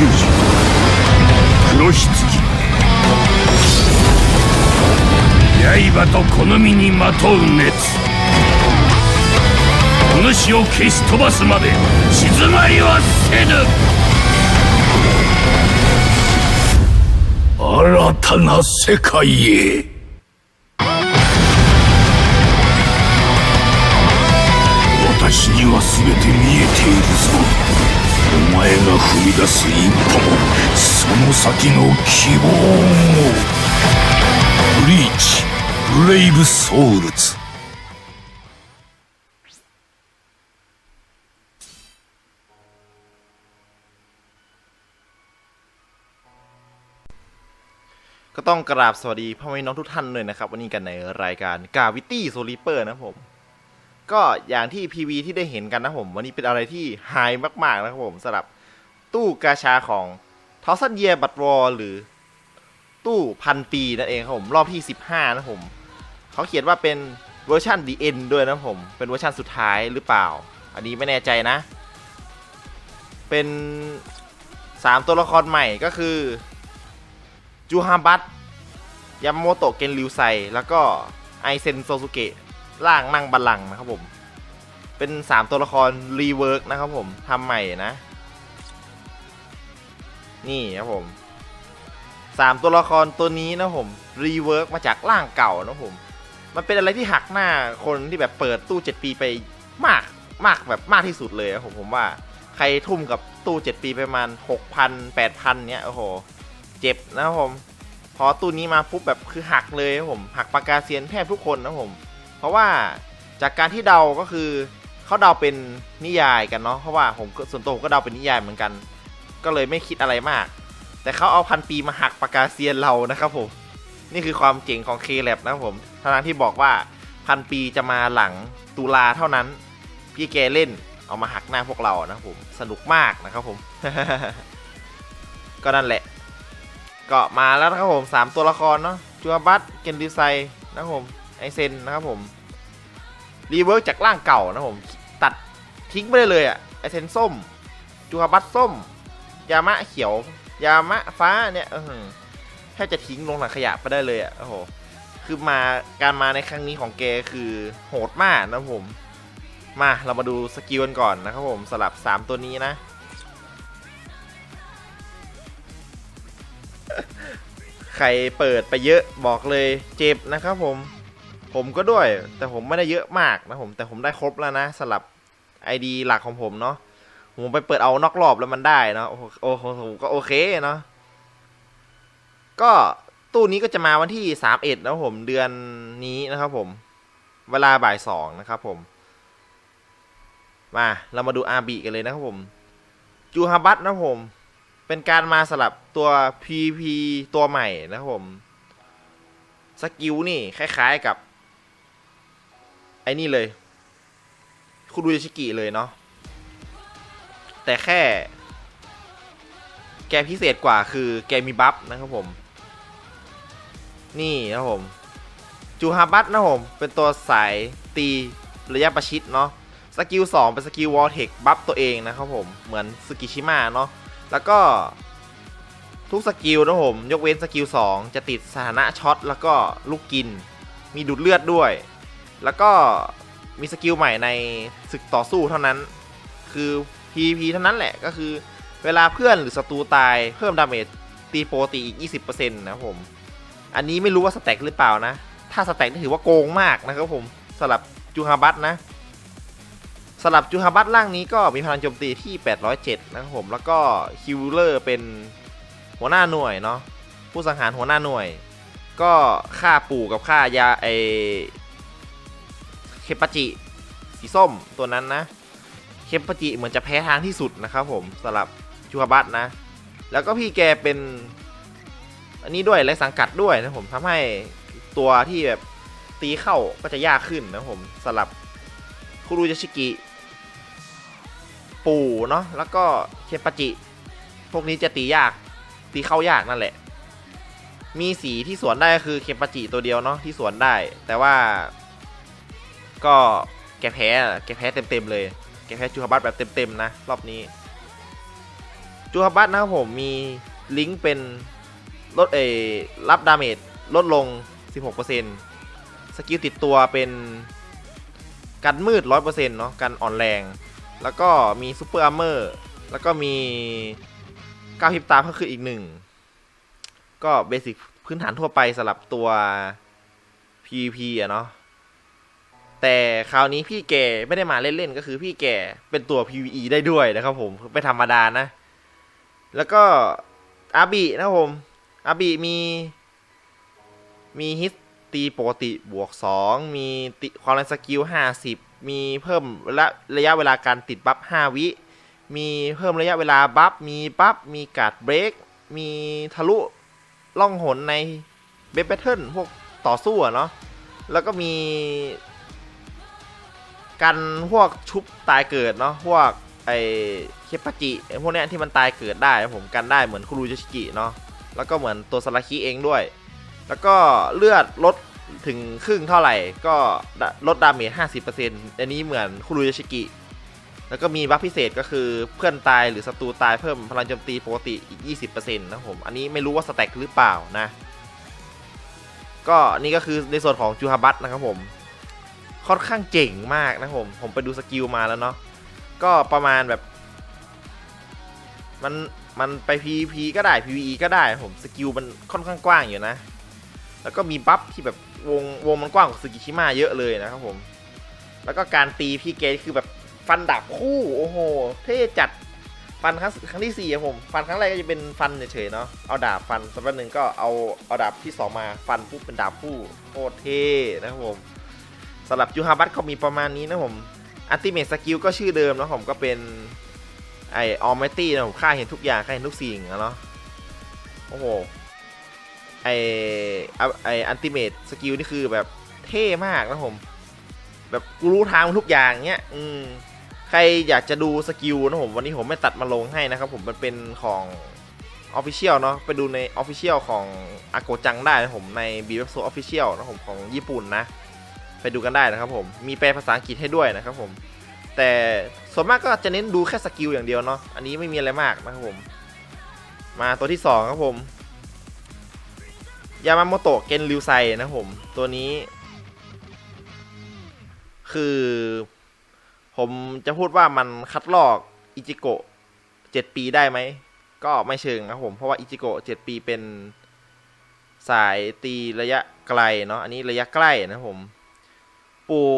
球児黒棺。刃と好みにまとう熱。お主を消し飛ばすまで静まりはせぬ。新たな世界へ。私には全て見えているぞ。お前が踏み出す一歩もその先の希望もブリーチブレイブソウルズ ก็ต้องกราบสวัสดีพ่อแม่พี่น้องทุกท่านเลยนะครับ วันนี้กันในรายการกาวิตี้โซลิเปอร์นะครับผม ก็อย่างที่ PV ที่ได้เห็นกันนะผม วันนี้เป็นอะไรที่ไฮมาก ๆ นะครับผมสำหรับตู้กาชาของทอสันเยียบัตวอหรือตู้พันปีนั่นเองครับผม รอบที่ 15 นะผม เขาเขียนว่าเป็นเวอร์ชัน The End ด้วยนะผม เป็นเวอร์ชันสุดท้ายหรือเปล่า อันนี้ไม่แน่ใจนะ เป็น 3 ตัวละครใหม่ก็คือ จูฮาบัตยามโมโตะเกนริวไซ แล้วก็ไอเซนโซซุเกะ ร่างนั่งบัลลังก์นะครับผม เป็น 3 ตัวละครรีเวิร์กนะครับผมทำใหม่นะ นี่ครับผม 3 ตัวละครตัวนี้นะผมรีเวิร์กมาจากร่างเก่านะผม มันเป็นอะไรที่หักหน้าคนที่แบบเปิดตู้ 7 ปีไปมากมากแบบมากที่สุดเลยอะผมผมว่าใครทุ่มกับตู้ 7 ปีไประมาณ 6,000 8,000เนี้ยโอ้โหเจ็บนะครับผมพอตู้นี้มาปุ๊บแบบคือหักเลยครับผมหักปากกาเซียนแทบทุกคนนะครับผม เพราะว่าจากการที่เดาก็คือเขาเดาเป็นนิยายกันเนาะเพราะว่าผมส่วนตัวผมก็เดาเป็นนิยายเหมือนกัน ก็เลยไม่คิดอะไรมาก แต่เขาเอาพันปีมาหักปากกาเซียนเรานะครับผมนี่คือความเจ๋งของเคแลบนะครับผมทั้งที่บอกว่าพันปีจะมาหลังตุลาเท่านั้น พี่แกเล่นเอามาหักหน้าพวกเรานะครับผมสนุกมากนะครับผม ก็นั่นแหละ ก็มาแล้วนะครับผมสามตัวละครเนาะจูอาบัตเกนดิไซนะครับผมไอเซนนะครับผม รีเวิร์กจากร่างเก่านะผม ตัดทิ้งไปได้เลยอะไอเซนส้ม จูอาบัตส้ม ยามะเขียว ยามะฟ้าเนี่ยเออแทบจะทิ้งลงถังขยะไปได้เลยอะโอ้โหคือมาการมาในครั้งนี้ของแกคือโหดมากนะผม มาเรามาดูสกิลกันก่อนนะครับผมสลับ 3 ตัวนี้นะใครเปิดไปเยอะบอกเลยเจ็บนะครับผม ผมก็ด้วย แต่ผมไม่ได้เยอะมากนะผมแต่ผมได้ครบแล้วนะสลับ ID หลักของผมเนาะผมไปเปิดเอานอกรอบแล้วมันได้เนาะโอ้โหโอ้โหผมก็โอเคเนาะก็ตู้นี้ก็จะมาวันที่31นะครับผมเดือนนี้นะครับผมเวลาบ่ายสองนะครับผมมาเรามาดูอาบีกันเลยนะครับผมจูฮาบัตนะผมเป็นการมาสลับตัว PP ตัวใหม่นะครับผมสกิลนี่คล้ายๆกับ ไอ้นี่เลยคุรุยชิกิเลยเนาะแต่แค่ แกพิเศษกว่าคือแกมีบัฟนะครับผม นี่นะผม จูฮาบัตนะผม เป็นตัวสายตีระยะประชิดเนาะสกิล2เป็นสกิลวอลเทคบัฟตัวเองนะครับผม เหมือนสกิชิมะเนาะแล้วก็ทุกสกิลนะผม ยกเว้นสกิล2จะติดสถานะช็อตแล้วก็ลูกกิน มีดูดเลือดด้วย แล้วก็มีสกิลใหม่ในศึกต่อสู้เท่านั้น คือ PVP เท่านั้นแหละก็คือเวลาเพื่อนหรือศัตรูตายเพิ่มดาเมจตีโปรตีอีก 20%นะครับผม อันนี้ไม่รู้ว่าสแต็กหรือเปล่านะ ถ้าสแต็กนี่ถือว่าโกงมากนะครับผมสำหรับจูฮาบัตนะสำหรับจูฮาบัตร่างนี้ก็มีพลังโจมตีที่ 807 นะครับผมแล้วก็คิวเลอร์เป็นหัวหน้าหน่วยเนาะผู้สังหารหัวหน้าหน่วย ก็ฆ่าปู่กับฆ่ายาไอ ปจิสีส้มตัวนั้นนะ เคปจิเหมือนจะแพ้ทางที่สุดนะครับผมสำหรับจูฮาบัตนะ แล้วก็พี่แกเป็น อันนี้ด้วยและสังกัดด้วยนะผมทำให้ตัวที่แบบตีเข้าก็จะยากขึ้นนะผมสำหรับคุรุยาชิกิปู่เนาะแล้วก็เคปจิ พวกนี้จะตียากตีเข้ายากนั่นแหละ มีสีที่สวนได้ก็คือเคปจิตัวเดียวเนาะที่สวนได้ แต่ว่า ก็แกแพ้แกแพ้เต็มๆเลย แกแพ้จูฮาบัตแบบเต็มๆนะรอบนี้ จูฮาบัตนะครับผมมีลิงก์เป็นลดเอรับดาเมจลดลง 16%สกิลติดตัวเป็นกันมืด 100%เนาะกันอ่อนแรง แล้วก็มีซูเปอร์อาร์เมอร์แล้วก็มีก้าวพิบตาเพิ่มขึ้นอีกหนึ่ง ก็เบสิกพื้นฐานทั่วไปสำหรับตัว PVP อะเนาะ แต่คราวนี้พี่แกไม่ได้มาเล่นๆก็คือพี่แกเป็นตัว PVE ได้ด้วยนะครับผมไม่ธรรมดานะ แล้วก็อาบีนะครับผมอาบีมี มีฮิตตีปกติบวก 2 มีติความแรงสกิล 50 มีเพิ่มระระยะเวลาการติดบัฟ 5 วิ มีเพิ่มระยะเวลาบัฟ มีบัฟ มีการ์ดเบรก มีทะลุล่องหนในเบสแบทเทิลพวกต่อสู้อะเนาะ แล้วก็มี กันพวกชุบตายเกิดเนาะพวกไอเคปาจิไอพวกเนี้ยที่มันตายเกิดได้ผมกันได้เหมือนคุรุยชิกิเนาะแล้วก็เหมือนตัวสลาคิเองด้วย แล้วก็เลือดลดถึงครึ่งเท่าไหร่ก็ลดดาเมจ50%อันนี้เหมือนคุรุยชิกิ แล้วก็มีบัฟพิเศษก็คือเพื่อนตายหรือศัตรูตายเพิ่มพลังโจมตีปกติอีก 20%นะครับผม อันนี้ไม่รู้ว่าสแต็กหรือเปล่านะ ก็นี่ก็คือในส่วนของจูฮาบัตนะครับผม ค่อนข้างเจ๋งมากนะผมผมไปดูสกิลมาแล้วเนาะก็ประมาณแบบ มันมันไป PVP ก็ได้ PVE ก็ได้ผมสกิลมันค่อนข้างกว้างอยู่นะ แล้วก็มีบัฟที่แบบวงวงมันกว้างกว่าสกิชิมาเยอะเลยนะครับผม แล้วก็การตีพี่เกตคือแบบฟันดาบคู่โอ้โห เท่จัดฟันครั้งครั้งที่สี่อะผมฟันครั้งแรกก็จะเป็นฟันเฉยๆเนาะเอาดาบฟันสักพักหนึ่งก็เอาเอาดาบที่สองมาฟันปุ๊บเป็นดาบคู่โคตรเท่นะครับผม สำหรับยูฮาบัตก็มีประมาณนี้นะผมอัลติเม e สกิลก็ชื่อเดิมนะผมก็เป็นไอออม i ตี้นะผมฆ่าเห็นทุกอย่างฆ่าเห็นทุกสิ่งอะเนาะโอ้โหไอไออัลติเม e สกิลนี่คือแบบเท่มากนะผม แบบกูรู้ทางทุกอย่างเนี้ยอืมใครอยากจะดูสกิลนะผมวันนี้ผมไม่ตัดมาลงให้นะครับผมมันเป็นของ Official เนาะไปดูใน Official ของอาโกจังได้นะผมใน b ี w e b s o Official นะผมของญี่ปุ่นนะ ไปดูกันได้นะครับผมมีแปลภาษาอังกฤษให้ด้วยนะครับผม แต่ส่วนมากก็จะเน้นดูแค่สกิลอย่างเดียวเนาะอันนี้ไม่มีอะไรมากนะครับผม มาตัวที่ 2 ครับผมยามาโมโตะเกนริวไซนะครับผม ตัวนี้ คือ ผมจะพูดว่ามันคัดลอกอิจิโกะ7ปีได้ไหม ก็ไม่เชิงนะครับผม เพราะว่าอิจิโกะ7ปีเป็นสายตีระยะไกลเนาะอันนี้ระยะใกล้นะผม ปู่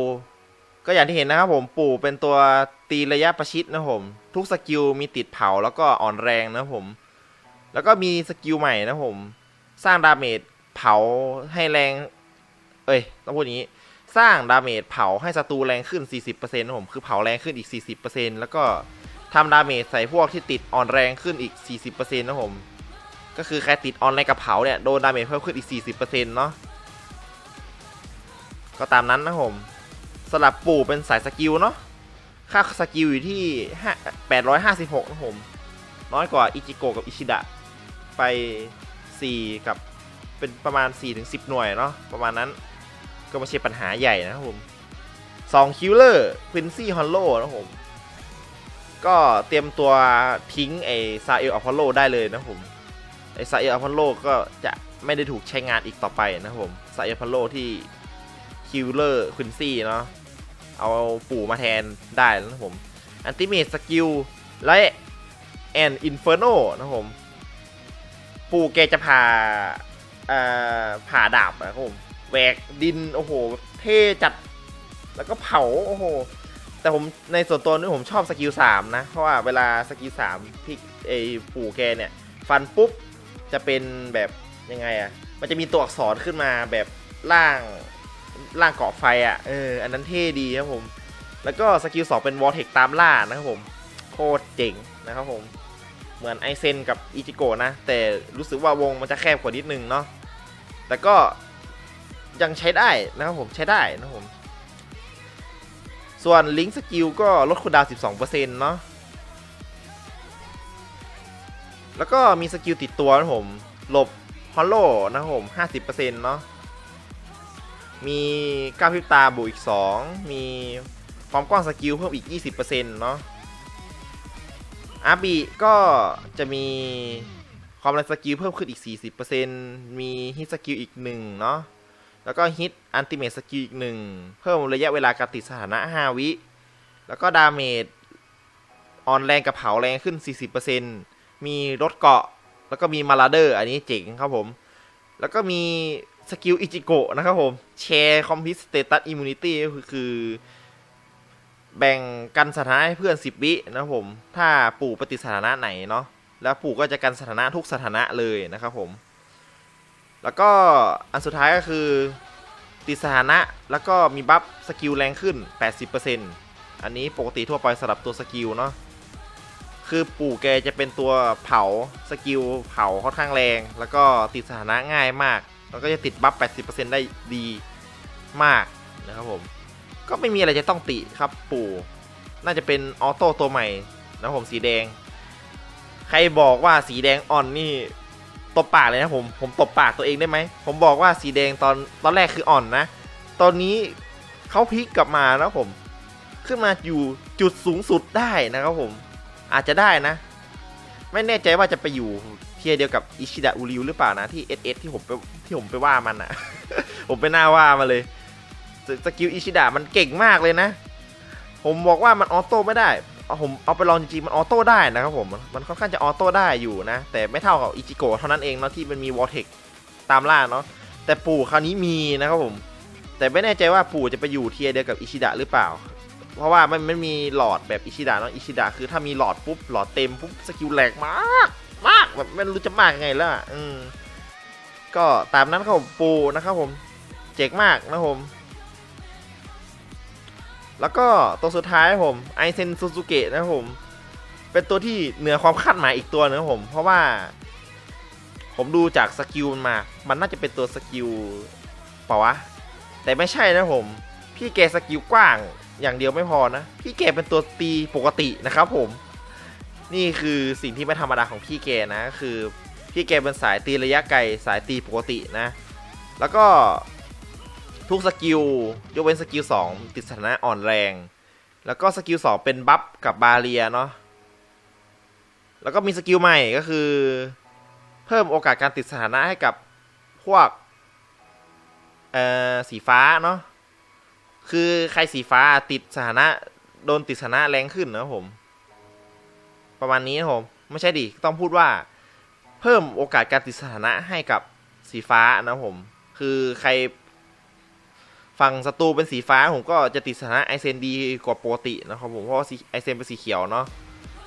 ก็อย่างที่เห็นนะครับผมปู่เป็นตัวตีระยะประชิดนะผม ทุกสกิลมีติดเผาแล้วก็อ่อนแรงนะผม แล้วก็มีสกิลใหม่นะผม สร้างดาเมจเผาให้แรง เอ้ยต้องพูดอย่างนี้ สร้างดาเมจเผาให้ศัตรูแรงขึ้น 40%นะผมคือเผาแรงขึ้นอีก 40%แล้วก็ทำดาเมจใส่พวกที่ติดอ่อนแรงขึ้นอีก 40%นะผม ก็คือใครติดออนแรงกับเผาเนี่ยโดนดาเมจเพิ่มขึ้นอีก 40%เนาะ ก็ตามนั้นนะผมสลับปู่เป็นสายสกิลเนาะค่าสกิลอยู่ที่ 856 นะผม น้อยกว่าอิจิโกะกับอิชิดะ ไป 4 กับเป็นประมาณ 4-10 หน่วยเนาะประมาณนั้นก็ไม่ใช่ปัญหาใหญ่นะครับผม2คิลเลอร์ควินซี่ฮอลโลนะครับผม ก็เตรียมตัวทิ้งไอซาเอลอพอลโลได้เลยนะครับผมไอซาเอลอพอลโลก็จะไม่ได้ถูกใช้งานอีกต่อไปนะครับผมซาเอลอพอลโลที่ คิลเลอร์ควินซี่เนาะเอาปู่มาแทนได้แล้วนะผมอันติเมตสกิลและแอนอินเฟอร์โนนะผม ปู่แกจะผ่าอ่าผ่าดาบนะครับผมแหวกดิน โอ้โห เท่จัดแล้วก็เผา โอ้โห แต่ผมในส่วนตัวนี่ผมชอบสกิลสามนะ เพราะว่าเวลาสกิลสามพี่ไอปู่แกเนี่ย ฟันปุ๊บ จะเป็นแบบยังไงอะ่ะ มันจะมีตัวอักษรขึ้นมาแบบล่าง ล่างเกาะไฟอะ่ะเอออันนั้นเท่ดีครับผม แล้วก็สกิลสองเป็นวอลเทคตามล่านะครับผม โคตรเจ๋งนะครับผม เหมือนไอเซนกับอิจิโกะนะ แต่รู้สึกว่าวงมันจะแคบกว่านิดนึงเนาะแต่ก็ยังใช้ได้นะครับผมใช้ได้นะครับผม ส่วนลิงก์สกิลก็ลดคูดาวน์12%เนาะแล้วก็มีสกิลติดตัวนะผม หลบฮอลโลนะครับผม 50%เนาะ มีก้าวพิบตาบวกอีก 2 มีความกว้างสกิลเพิ่มอีก 20%เนาะอาร์บีก็จะมีความแรงสกิลเพิ่มขึ้นอีก 40%มีฮิตสกิลอีกหนึ่งเนาะแล้วก็ฮิตอันติเม e สกิลอีกหนึ่งเพิ่มระยะเวลาการติดสถานะ 5 วิ แล้วก็ดาเมจออนแรงกับเผาแรงขึ้น 40%มีรถเกาะ แล้วก็มีมาลาเดอร์ อันนี้เจ๋งครับผม แล้วก็มี สกิลอิจิโกะนะครับผมแชร์คอมพิวสเตตัสอิมมูนิตี้ก็คือ แบ่งกันสถานะให้เพื่อน10วินะครับผม ถ้าปู่ปฏิสถานะไหนเนาะแล้วปู่ก็จะกันสถานะทุกสถานะเลยนะครับผม แล้วก็อันสุดท้ายก็คือติดสถานะแล้วก็มีบัฟสกิลแรงขึ้น 80%อันนี้ปกติทั่วไปสำหรับตัวสกิลเนาะคือปู่แกจะเป็นตัวเผาสกิลเผาค่อนข้างแรง แล้วก็ติดสถานะง่ายมาก แล้วก็จะติดบัฟ 80%ได้ดีมากนะครับผม ก็ไม่มีอะไรจะต้องติครับปู่ น่าจะเป็นออโต้ตัวใหม่นะผมสีแดง ใครบอกว่าสีแดงอ่อนนี่ตบปากเลยนะผม ผมตบปากตัวเองได้ไหม ผมบอกว่าสีแดงตอนตอนแรกคืออ่อนนะ ตอนนี้เขาพลิกกลับมาแล้วผม ขึ้นมาอยู่จุดสูงสุดได้นะครับผม อาจจะได้นะ ไม่แน่ใจว่าจะไปอยู่ เทียเดียวกับอิชิดะอูริวหรือเปล่านะที่ SS ที่ผมไปที่ผมไปว่ามันอะผมไปหน้าว่ามาเลยสสกิลอิชิดะมันเก่งมากเลยนะ ผมบอกว่ามันออโต้ไม่ได้เอาผมเอาไปลองจริงๆมันออโต้ได้นะครับผมมันค่อนข้างจะออโต้ได้อยู่นะ แต่ไม่เท่ากับอิจิโกะเท่านั้นเองเนาะที่มันมีวอลเทคตามล่าเนาะแต่ปู่คราวนี้มีนะครับผม แต่ไม่แน่ใจว่าปู่จะไปอยู่เทียเดียวกับอิชิดะหรือเปล่า เพราะว่ามันไม่มีหลอดแบบอิชิดะเนาะอิชิดะคือถ้ามีหลอดปุ๊บหลอดเต็มปุ๊บสกิลแรงมากมาก แบบไม่รู้จะมากยังไงแล้วอะอืมก็ตามนั้นครับผมปูนะครับผม เจ๋งมากนะผม แล้วก็ตัวสุดท้ายผมไอเซนซูซูเกะนะครับผม เป็นตัวที่เหนือความคาดหมายอีกตัวนึงครับผม เพราะว่า ผมดูจากสกิลมันมา มันน่าจะเป็นตัวสกิลเปล่าวะ แต่ไม่ใช่นะผม พี่แกสกิลกว้างอย่างเดียวไม่พอนะ พี่แกเป็นตัวตีปกตินะครับผม นี่คือสิ่งที่ไม่ธรรมดาของพี่แกนะคือพี่แกเป็นสายตีระยะไกลสายตีปกตินะ แล้วก็ทุกสกิลยกเว้นสกิล2ติดสถานะอ่อนแรง แล้วก็สกิล2เป็นบัฟกับบาเรียเนาะแล้วก็มีสกิลใหม่ก็คือ เพิ่มโอกาสการติดสถานะให้กับพวกเอ่อสีฟ้าเนาะคือใครสีฟ้าติดสถานะโดนติดสถานะแรงขึ้นนะผม ประมาณนี้นะครับผม ไม่ใช่ดิต้องพูดว่า เพิ่มโอกาสการติดสถานะให้กับสีฟ้านะครับผม คือใครฝั่งศัตรูเป็นสีฟ้าผมก็จะติดสถานะไอเซนดีกว่าปกตินะครับผมเพราะว่าไอเซนเป็นสีเขียวเนาะ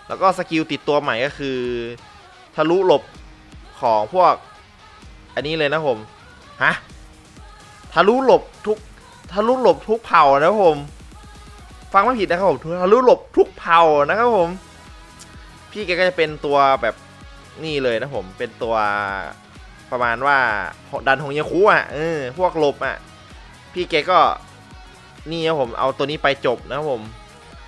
แล้วก็สกิลติดตัวใหม่ก็คือ ทะลุหลบของพวก อันนี้เลยนะผมฮะทะลุหลบทุกทะลุหลบทุกเผ่านะครับผม ฟังไม่ผิดนะครับผมทะลุหลบทุกเผ่านะครับผม พี่แกก็จะเป็นตัวแบบนี่เลยนะผมเป็นตัวประมาณว่าดันของเยคุอะเออพวกหลบอะ พี่แกก็นี่ครับผมเอาตัวนี้ไปจบนะครับผม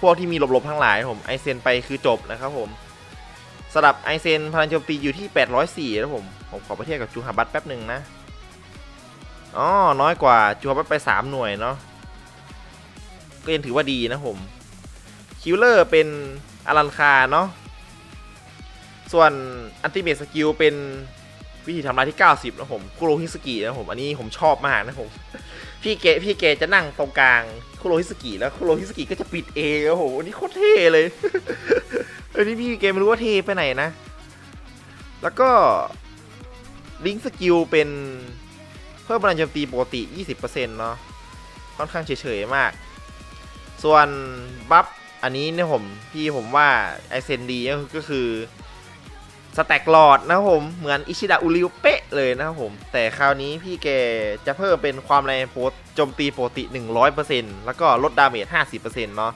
พวกที่มีหลบๆทั้งหลายผมไอเซนไปคือจบนะครับผมสำหรับไอเซนพลังโจมตีอยู่ที่ 804นะผมผมขอไปเทียบกับจูฮาบัตแป๊บหนึ่งนะอ๋อน้อยกว่าจูฮาบัตไป 3 หน่วยเนาะก็ยังถือว่าดีนะผมคิวเลอร์เป็นอารันคาเนาะ ส่วนอันติเม e สกิลเป็นวิธีทำลายที่ 90 นะผมคุโรฮิสกินะผมอันนี้ผมชอบมากนะผมพี่เกพี่เกจะนั่งตรงกลางคุโรฮิสกิแล้วคุโรฮิสกิก็จะปิดเองโอ้โหอันนี้โคตรเท่เลยอันนี้พี่เกไม่รู้ว่าเท่ไปไหนนะ แล้วก็ลิงก์สกิลเป็นเพิ่มพลังโจมตีปกติ 20%เนาะค่อนข้างเฉยๆมาก ส่วนบัฟอันนี้เนี่ยผมพี่ผมว่าไอเซนดีก็คือ สแต็กหลอดนะผม เหมือนอิชิดะอุริวเป๊ะเลยนะครับผม แต่คราวนี้พี่แกจะเพิ่มเป็นความแรงโพสโจมตีปกติ 100%แล้วก็ลดดาเมจ 50%เนาะ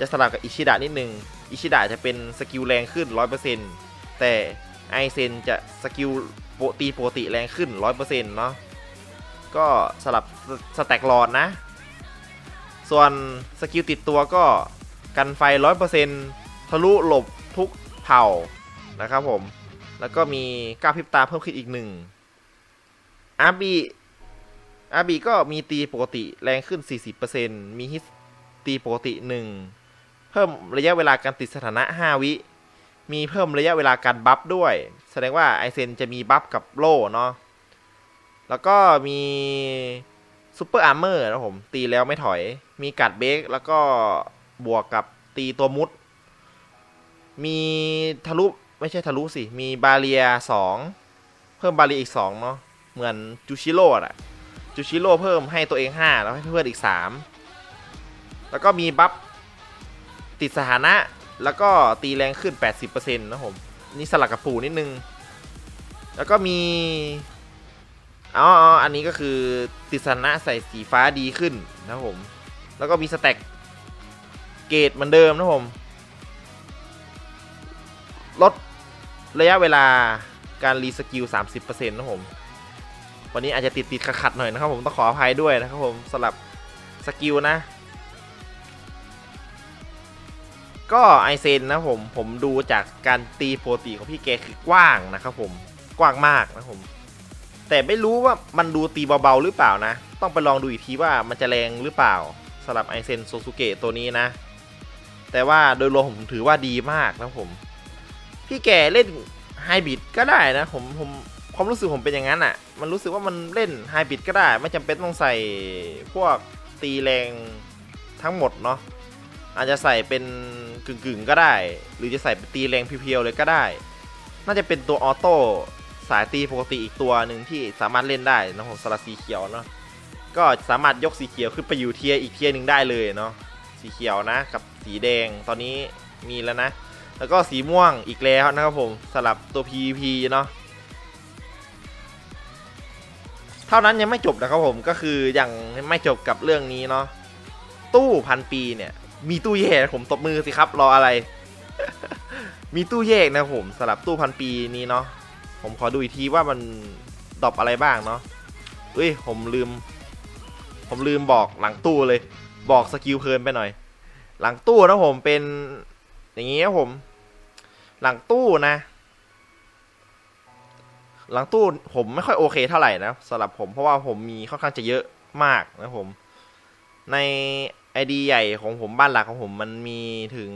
จะสลับกับอิชิดะนิดนึง อิชิดะจะเป็นสกิลแรงขึ้น 100%แต่ไอเซนจะสกิลปตีโปติแรงขึ้น 100%เนาะก็สลับสแต็กหลอดนะ ส่วนสกิลติดตัวก็กันไฟ 100%ทะลุหลบทุกเผ่า นะครับผม แล้วก็มีก้าวพริบตาเพิ่มขึ้นอีกหนึ่งอาร์บีอาร์บีก็มีตีปกติแรงขึ้น 40%มีฮิตตีปกติ 1 เพิ่มระยะเวลาการติดสถานะ 5 วิ มีเพิ่มระยะเวลาการบัฟด้วย แสดงว่าไอเซนจะมีบัฟกับโล่เนาะ แล้วก็มีซูเปอร์อาร์เมอร์นะผม ตีแล้วไม่ถอย มีกัดเบรกแล้วก็บวกกับตีตัวมุด มีทะลุ ไม่ใช่ทะลุสิ มีบาเรียสองเพิ่มบาเรียอีกสองเนาะเหมือนจูชิโร่อะจูชิโร่เพิ่มให้ตัวเองห้าแล้วให้เพื่อนอีกสามแล้วก็มีบัฟติดสถานะ แล้วก็ตีแรงขึ้น 80%นะผม นี่สลักกับปู่นิดนึง แล้วก็มีอ๋ออันนี้ก็คือติดสถานะใส่สีฟ้าดีขึ้นนะครับผม แล้วก็มีสแต็กเกรดเหมือนเดิมนะครับผม ลดระยะเวลาการรีสกิล 30%นะครับผม วันนี้อาจจะติดติดขัดๆหน่อยนะครับผม ต้องขออภัยด้วยนะครับผมสำหรับสกิลนะ ก็ไอเซนนะผม ผมดูจากการตีโปรตีของพี่แกคือกว้างนะครับผม กว้างมากนะครับผม แต่ไม่รู้ว่ามันดูตีเบาๆหรือเปล่านะ ต้องไปลองดูอีกทีว่ามันจะแรงหรือเปล่าสำหรับไอเซนโซซูเกะตัวนี้นะ แต่ว่าโดยรวมผมถือว่าดีมากนะผม พี่แกเล่นไฮบิดก็ได้นะผมผมความรู้สึกผมเป็นอย่างนั้นอะ่ะ มันรู้สึกว่ามันเล่นไฮบิดก็ได้ ไม่จำเป็นต้องใส่พวกตีแรงทั้งหมดเนาะอาจจะใส่เป็นกึ่งๆก็ได้ หรือจะใส่เป็นตีแรงเพียวๆเลยก็ได้ น่าจะเป็นตัวออโต้สายตีปกติอีกตัวหนึ่งที่สามารถเล่นได้นะผมสลัดสีเขียวเนาะก็สามารถยกสีเขียวขึ้นไปอยู่เทียร์อีกเทียร์หนึ่งได้เลยเนาะสีเขียวนะกับสีแดงตอนนี้มีแล้วนะ แล้วก็สีม่วงอีกแล้วนะครับผมสลับตัว PVP เนาะเท่านั้นยังไม่จบนะครับผมก็คือยังไม่จบกับเรื่องนี้เนาะตู้พันปีเนี่ย มีตู้แยกนะผมตบมือสิครับรออะไร มีตู้แยกนะผมสำหรับตู้พันปีนี้เนาะผมขอดูอีกทีว่ามันดอปอะไรบ้างเนาะเอ้ยผมลืม ผมลืมบอกหลังตู้เลย บอกสกิลเพลินไปหน่อย หลังตู้นะผมเป็น อย่างงี้ครับผม หลังตู้นะ หลังตู้ผมไม่ค่อยโอเคเท่าไหร่นะสำหรับผมเพราะว่าผมมีค่อนข้างจะเยอะมากนะผม ในไอดีใหญ่ของผมบ้านหลักของผมมันมีถึง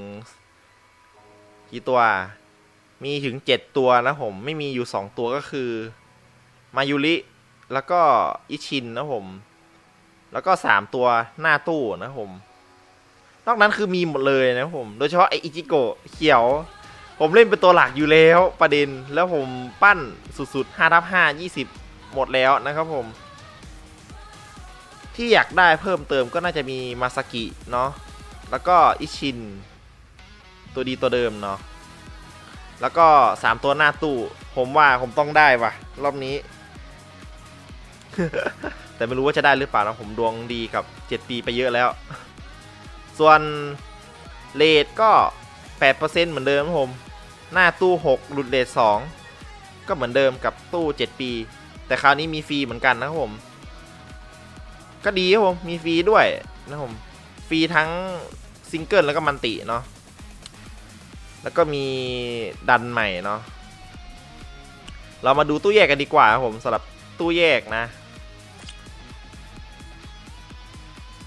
กี่ตัว มีถึงเจ็ดตัวนะผม ไม่มีอยู่สองตัวก็คือ มายุริแล้วก็อิชินนะผม แล้วก็สามตัวหน้าตู้นะผม นอกนั้นคือมีหมดเลยนะผม โดยเฉพาะไออิจิโกะเขียว ผมเล่นเป็นตัวหลักอยู่แล้วประเด็นแล้วผมปั้นสุดๆ5ทับ5 20 หมดแล้วนะครับผม ที่อยากได้เพิ่มเติมก็น่าจะมีมาสกิเนาะแล้วก็อิชิน ตัวดีตัวเดิมเนาะแล้วก็ 3 ตัวหน้าตู้ ผมว่าผมต้องได้ว่ะ รอบนี้ แต่ไม่รู้ว่าจะได้หรือเปล่านะผมดวงดีกับ 7 ปีไปเยอะแล้ว ส่วนเลทก็8%เหมือนเดิมครับผม หน้าตู้ 6 หลุดเลท2ก็เหมือนเดิมกับตู้ 7 ปี แต่คราวนี้มีฟรีเหมือนกันนะครับผม ก็ดีครับผม มีฟรีด้วยนะครับผมฟรีทั้งซิงเกิลแล้วก็มันติเนาะแล้วก็มีดันใหม่เนาะเรามาดูตู้แยกกันดีกว่าครับผมสำหรับตู้แยกนะ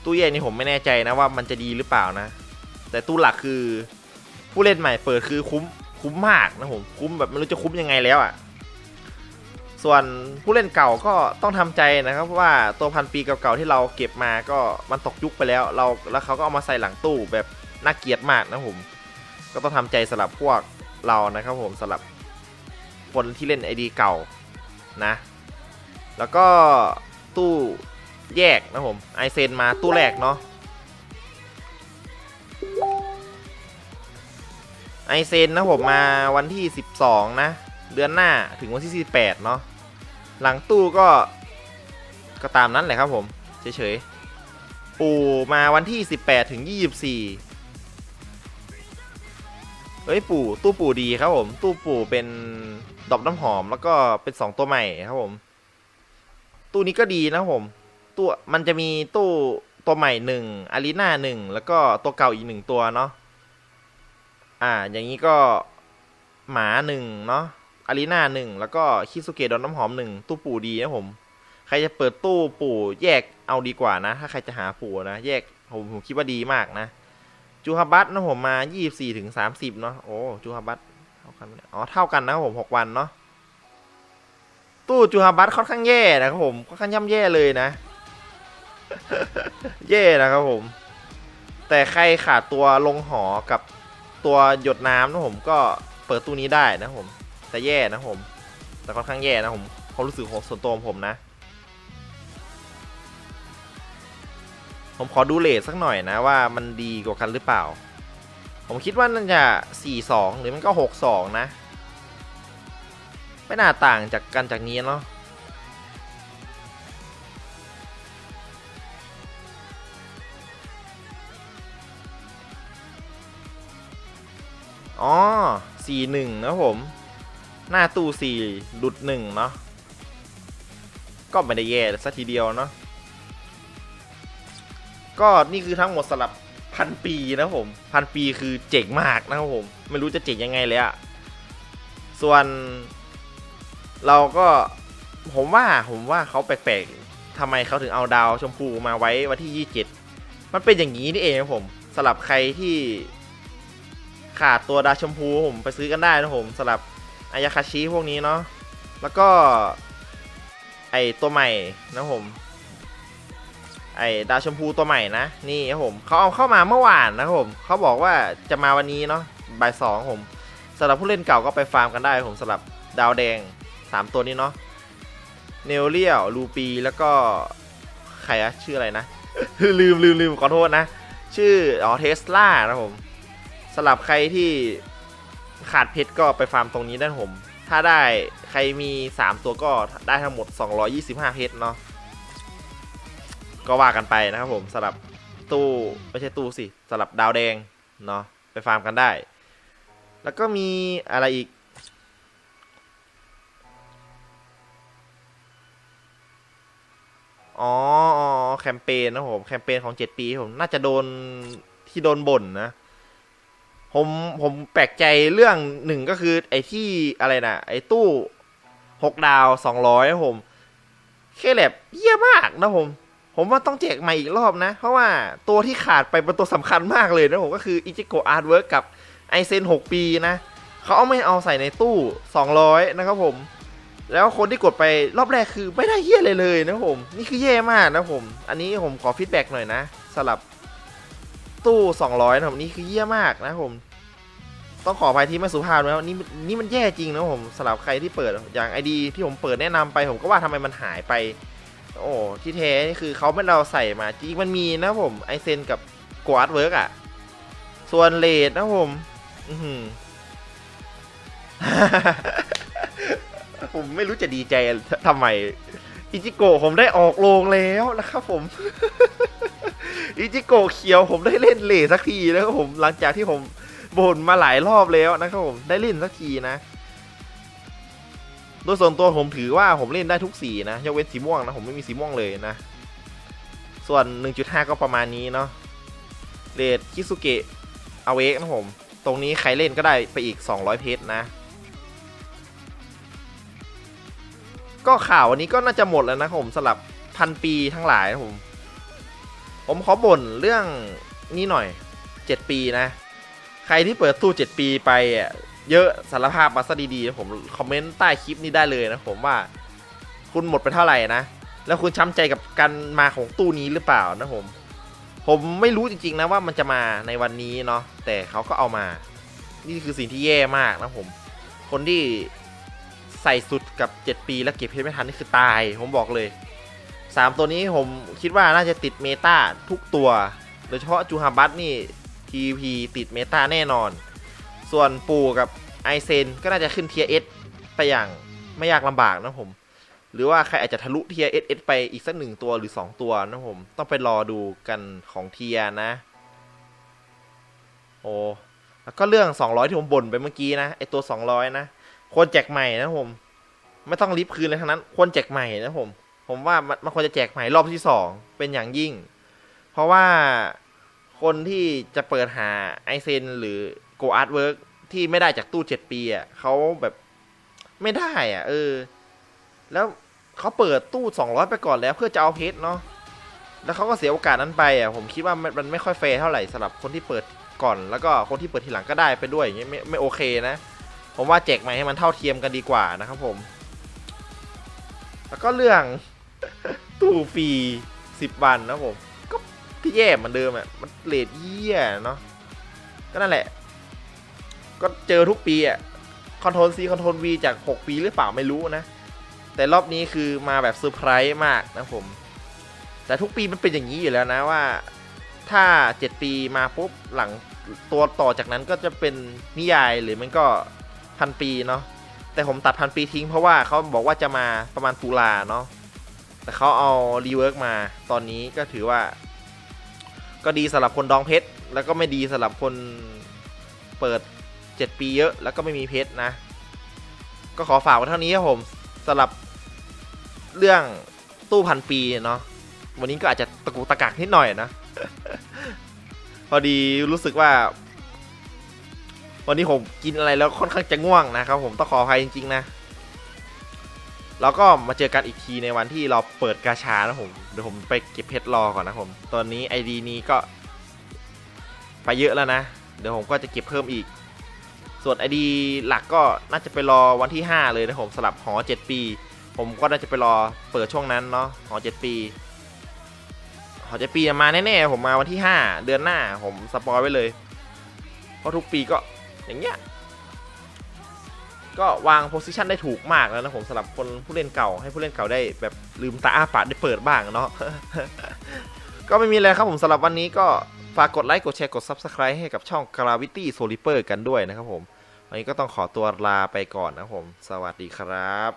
ตู้แยกนี่ผมไม่แน่ใจนะว่ามันจะดีหรือเปล่านะ แต่ตู้หลักคือผู้เล่นใหม่เปิดคือคุ้มคุ้มมากนะผมคุ้มแบบไม่รู้จะคุ้มยังไงแล้วอะ่ะ ส่วนผู้เล่นเก่าก็ต้องทำใจนะครับเพราะว่าตัวพันปีเก่าๆที่เราเก็บมาก็มันตกยุคไปแล้ว เราแล้วเขาก็เอามาใส่หลังตู้แบบน่าเกลียดมากนะผมก็ต้องทำใจสำหรับพวกเรานะครับผมสำหรับคนที่เล่นไอดีเก่านะ แล้วก็ตู้ แยกนะผมไอเซนมาตู้แรกเนาะไอเซนนะผมมาวันที่ 12 นะ เดือนหน้าถึงวันที่18เนาะหลังตู้ก็ก็ตามนั้นแหละครับผม เฉยๆ ปู่มาวันที่ 18 ถึง 24 เฮ้ยปู่ตู้ปู่ดีครับผม ตู้ปู่เป็นดอกน้ำหอมแล้วก็เป็น 2 ตัวใหม่ครับผม ตู้นี้ก็ดีนะผม ตัวมันจะมีตู้ตัวใหม่หนึ่งอารีนาหนึ่งแล้วก็ตัวเก่าอีกหนึ่งตัวเนาะอ่า อย่างนี้ก็หมาหนึ่งเนาะอารีนาหนึ่งแล้วก็คิสุเกะดอนน้ำหอมหนึ่งตู้ปู่ดีนะผม ใครจะเปิดตู้ปู่แยกเอาดีกว่านะ ถ้าใครจะหาปู่นะ แยกผมผมคิดว่าดีมากนะ จูฮาบัตนะผมมา24ถึง30เนาะโอ้จูฮาบัตเท่ากันเนี่ยอ๋อเท่ากันนะผมหกวันเนาะตู้จูฮาบัตค่อนข้างแย่นะครับผมค่อนข้างย่ำแย่เลยนะ แย่นะครับผม แต่ใครขาดตัวลงหอกับตัวหยดน้ำนะผมก็เปิดตู้นี้ได้นะผม แต่แย่นะผม แต่ค่อนข้างแย่นะผมความรู้สึกของส่วนตัวของผมนะ ผมขอดูเลทสักหน่อยนะว่ามันดีกว่ากันหรือเปล่า ผมคิดว่าน่าจะ4-2 หรือมันก็ 6-2 นะ ไม่น่าต่างจากกันจากนี้เนาะ อ๋อ4-1นะผม หน้าตู้4ดุด1เนาะก็ไม่ได้แย่สักทีเดียวเนาะก็นี่คือทั้งหมดสลับพันปีนะผมพันปีคือเจ๋งมากนะครับผม ไม่รู้จะเจ๋งยังไงเลยอะส่วนเราก็ผมว่าผมว่าเขาแปลกๆทำไมเขาถึงเอาดาวชมพูมาไว้วันที่ 27 มันเป็นอย่างนี้นี่เองครับผมสลับใครที่ ขาดตัวดาวชมพูผมไปซื้อกันได้นะผมสลับอายาคาชิพวกนี้เนาะแล้วก็ไอตัวใหม่นะผมไอดาวชมพูตัวใหม่นะนี่ครับผมเขาเอาเข้ามาเมื่อวานนะครับผมเขาบอกว่าจะมาวันนี้เนาะบ่ายสองผมสำหรับผู้เล่นเก่าก็ไปฟาร์มกันได้ผมสำหรับดาวแดง 3 ตัวนี้เนาะเนลเลียวลูปีแล้วก็ใครอะชื่ออะไรนะ ลืมลืมลืมขอโทษนะ ชื่ออ๋อเทสลานะผม สำหรับใครที่ขาดเพชรก็ไปฟาร์มตรงนี้ได้นะผม ถ้าได้ใครมี 3 ตัวก็ได้ทั้งหมด 225 เพชรเนาะ ก็ว่ากันไปนะครับผมสำหรับตู้ไม่ใช่ตู้สิสำหรับดาวแดงเนาะไปฟาร์มกันได้ แล้วก็มีอะไรอีก อ๋ออ๋อแคมเปญนะผมแคมเปญของ 7 ปีผมน่าจะโดนที่โดนบ่นนะ ผมผมแปลกใจเรื่องหนึ่งก็คือ ไอ้ที่อะไรนะไอ้ตู้หกดาวสองร้อยผมแค่แบบเยี่ยมากนะผม ผมว่าต้องแจกใหม่อีกรอบนะ เพราะว่าตัวที่ขาดไปเป็นตัวสำคัญมากเลยนะผมก็คืออิจิโกอาร์ตเวิร์กกับไอเซน6 ปีนะ เขาเอาไม่เอาใส่ในตู้ 200 นะครับผม แล้วคนที่กดไปรอบแรกคือไม่ได้เยี่ยเลยเลยนะผม นี่คือแย่มากนะผม อันนี้ผมขอฟีดแบ็กหน่อยนะสำหรับ ตู้ 200 นะผมนี่คือเยี่ยมากนะผม ต้องขออภัยที่ไม่สุภาพนะนี่นี่มันแย่จริงนะผมสำหรับใครที่เปิดอย่างไอดีที่ผมเปิดแนะนำไปผมก็ว่าทำไมมันหายไป โอ้ที่แท้นี่คือเขาไม่เราใส่มาจริงมันมีนะผมไอเซนกับกวาดเวิร์กอะ ส่วนเลดนะผมอือหือผมไม่รู้จะดีใจทำไม อิจิโกะผมได้ออกโรงแล้วนะครับผม อิจิโกะเขียวผมได้เล่นเลสักทีนะครับผมหลังจากที่ผมบ่นมาหลายรอบแล้วนะครับผมได้เล่นสักทีนะ โดยส่วนตัวผมถือว่าผมเล่นได้ทุกสีนะยกเว้นสีม่วงนะผมไม่มีสีม่วงเลยนะ ส่วน 1.5 ก็ประมาณนี้เนาะเรดคิสุเกะอาเวกนะผม ตรงนี้ใครเล่นก็ได้ไปอีก 200 เพชรนะ ก็ข่าววันนี้ก็น่าจะหมดแล้วนะผมสำหรับพันปีทั้งหลายนะผม ผมขอบ่นเรื่องนี้หน่อย 7 ปีนะ ใครที่เปิดตู้ 7 ปีไปอะเยอะสารภาพมาซะดีๆ ผมคอมเมนต์ใต้คลิปนี้ได้เลยนะผมว่าคุณหมดไปเท่าไหร่นะ แล้วคุณช้ำใจกับการมาของตู้นี้หรือเปล่านะผม ผมไม่รู้จริงๆนะว่ามันจะมาในวันนี้เนาะแต่เขาก็เอามา นี่คือสิ่งที่แย่มากนะผม คนที่ใส่สุดกับ 7 ปีแล้วเก็บเพชรไม่ทันนี่คือตาย ผมบอกเลย 3 ตัวนี้ผมคิดว่าน่าจะติดเมตาทุกตัว โดยเฉพาะจูฮาบัตนี่ PVP ติดเมตาแน่นอน ส่วนปูกับไอเซนก็น่าจะขึ้นเทียเอสไปอย่างไม่ยากลำบากนะผม หรือว่าใครอาจจะทะลุเทียเอสไปอีกสักหนึ่งตัวหรือ 2 ตัวนะผม ต้องไปรอดูกันของเทียนะ โอ้แล้วก็เรื่อง 200 ที่ผมบ่นไปเมื่อกี้นะไอตัว 200 นะควรแจกใหม่นะผม ไม่ต้องรีบคืนเลยทั้งนั้นควรแจกใหม่นะผม ผมว่ามันมันควรจะแจกใหม่รอบที่2เป็นอย่างยิ่ง เพราะว่าคนที่จะเปิดหาไอเซนหรือโกอาร์ตเวิร์กที่ไม่ได้จากตู้7ปีอะเขาแบบไม่ได้อะ เออ แล้วเขาเปิดตู้200ไปก่อนแล้วเพื่อจะเอาเพชรเนาะแล้วเขาก็เสียโอกาสนั้นไปอะผมคิดว่ามันมันไม่ค่อยแฟร์เท่าไหร่สำหรับคนที่เปิดก่อน แล้วก็คนที่เปิดทีหลังก็ได้ไปด้วยอย่างเงี้ยไม่ไม่โอเคนะผมว่าแจกใหม่ให้มันเท่าเทียมกันดีกว่านะครับผม แล้วก็เรื่อง ตู้ฟรีสิบวันนะผม ก็พี่แย่เหมือนเดิมอะ มันเลทเยี่ยเนาะ ก็นั่นแหละ ก็เจอทุกปีอะ คอนโทรลซีคอนโทรลวีจาก 6 ปีหรือเปล่าไม่รู้นะ แต่รอบนี้คือมาแบบเซอร์ไพรส์มากนะผม แต่ทุกปีมันเป็นอย่างนี้อยู่แล้วนะว่าถ้า 7 ปีมาปุ๊บหลังตัวต่อจากนั้นก็จะเป็นนิยายหรือมันก็พันปีเนาะแต่ผมตัดพันปีทิ้งเพราะว่าเขาบอกว่าจะมาประมาณตุลาเนาะ แต่เขาเอารีเวิร์กมาตอนนี้ก็ถือว่า ก็ดีสำหรับคนดองเพชร แล้วก็ไม่ดีสำหรับคนเปิด 7 ปีเยอะ แล้วก็ไม่มีเพชรนะ ก็ขอฝากไว้เท่านี้ครับผมสำหรับเรื่องตู้พันปีเนาะวันนี้ก็อาจจะตะกุกตะกักนิดหน่อยนะ พอดีรู้สึกว่า วันนี้ผมกินอะไรแล้วค่อนข้างจะง่วงนะครับผมต้องขออภัยจริง ๆ นะ แล้วก็มาเจอกันอีกทีในวันที่เราเปิดกาชานะผมเดี๋ยวผมไปเก็บเพชรรอก่อนนะผมตอนนี้ไอดีนี้ก็ ไปเยอะแล้วนะ เดี๋ยวผมก็จะเก็บเพิ่มอีก ส่วนไอดีหลักก็น่าจะไปรอวันที่ 5 เลยนะผมสลับหอ 7 ปี ผมก็น่าจะไปรอเปิดช่วงนั้นเนาะหอ 7 ปีหอ 7 ปีมาแน่ๆผมมาวันที่ 5 เดือนหน้าผมสปอยไว้เลยเพราะทุกปีก็อย่างเงี้ย ก็วางโพสิชันได้ถูกมากแล้วนะผมสำหรับคนผู้เล่นเก่าให้ผู้เล่นเก่าได้แบบลืมตาอ้าปากได้เปิดบ้างเนาะก็ไม่มีอะไรครับผมสำหรับวันนี้ก็ฝากกดไลค์กดแชร์กด Subscribe ให้กับช่อง Gravity Soliper กันด้วยนะครับผม วันนี้ก็ต้องขอตัวลาไปก่อนนะครับผม สวัสดีครับ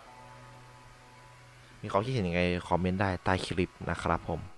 มีความคิดเห็นยังไง คอมเมนต์ได้ใต้คลิปนะครับผม